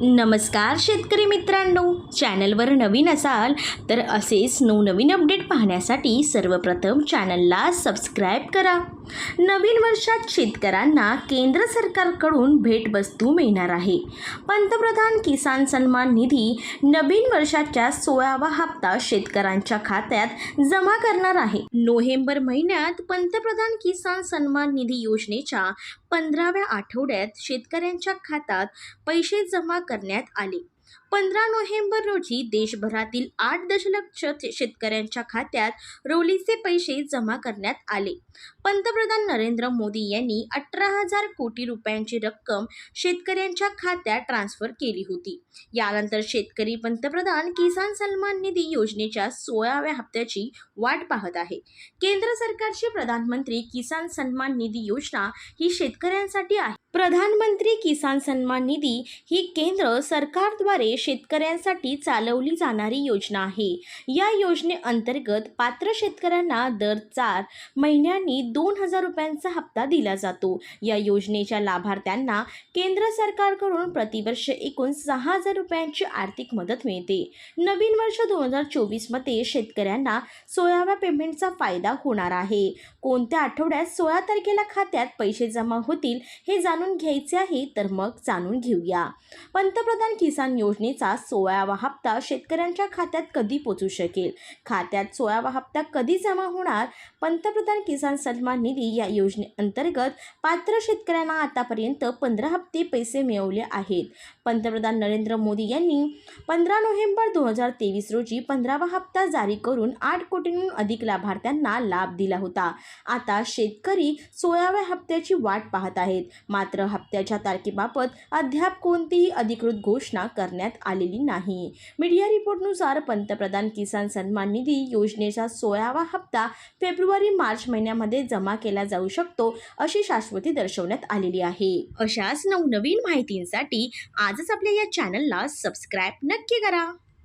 नमस्कार शेतकरी मित्रांनो. चॅनलवर नवीन असाल तर असेच नवनवीन अपडेट पाहण्यासाठी सर्वप्रथम चॅनलला सबस्क्राईब करा. नवीन वर्षात शेतकऱ्यांना केंद्र सरकारकडून भेटवस्तू मिळणार आहे. पंतप्रधान किसान सन्मान निधी नवीन वर्षाच्या सोळावा हप्ता शेतकऱ्यांच्या खात्यात जमा करणार आहे. नोव्हेंबर महिन्यात पंतप्रधान किसान सन्मान निधी योजनेच्या पंधराव्या आठवड्यात शेतकऱ्यांच्या खात्यात पैसे जमा करण्यात आले. पंधरा नोव्हेंबर रोजी देशभरातील आठ दशलक्ष शेतकऱ्यांच्या खात्यात रोलीचे पैसे जमा करण्यात आले. पंतप्रधान नरेंद्र मोदी यांनी अठरा हजार कोटी रुपयांची रक्कम शेतकऱ्यांच्या खात्यात ट्रान्स्फर केली होती. यानंतर शेतकरी पंतप्रधान किसान सन्मान निधी योजनेच्या सोळाव्या हप्त्याची वाट पाहत आहे. केंद्र सरकारची प्रधानमंत्री किसान सन्मान निधी योजना ही शेतकऱ्यांसाठी आहे. प्रधानमंत्री किसान सन्मान निधी ही केंद्र सरकारद्वारे शेतकऱ्यांसाठी चालवली जाणारी योजना आहे. या योजनेअंतर्गत पात्र शेतकऱ्यांना दर चार महिन्यांनी दोन हजार रुपयांचा हप्ता दिला जातो. या योजनेच्या लाभार्थ्यांना केंद्र सरकारकडून प्रतिवर्ष एकूण सहा हजार रुपयांची आर्थिक मदत मिळते. नवीन वर्ष दोन हजार चोवीसमध्ये शेतकऱ्यांना सोळाव्या पेमेंटचा फायदा होणार आहे. कोणत्या आठवड्यात सोळा तारखेला खात्यात पैसे जमा होतील हे जाणून घ्यायचे आहे तर मग जाणून घेऊया. पंतप्रधान किसान योजने योजनेचा सोळावा हप्ता शेतकऱ्यांच्या खात्यात कधी पोचू शकेल? खात्यात सोळावा हप्ता कधी जमा होणार? पंतप्रधान किसान सन्मान निधी या योजनेअंतर्गत पात्र शेतकऱ्यांना आतापर्यंत पंधरा हप्ते पैसे मिळवले आहेत. पंतप्रधान नरेंद्र मोदी यांनी पंधरा नोव्हेंबर दोन हजार तेवीस रोजी पंधरावा हप्ता जारी करून आठ कोटींहून अधिक लाभार्थ्यांना लाभ दिला होता. आता शेतकरी सोळाव्या हप्त्याची वाट पाहत आहेत. मात्र हप्त्याच्या तारखेबाबत अद्याप कोणतीही अधिकृत घोषणा करण्यात आलेली नाही. मीडिया रिपोर्टनुसार पंतप्रधान किसान सन्मान निधी योजनेचा सोळावा हप्ता फेब्रुवारी मार्च महिन्यामध्ये जमा केला जाऊ शकतो अशी शाश्वती दर्शवण्यात आलेली आहे. अशाच नवनवीन माहितींसाठी आजच आपल्या या चॅनलला सबस्क्राईब नक्की करा.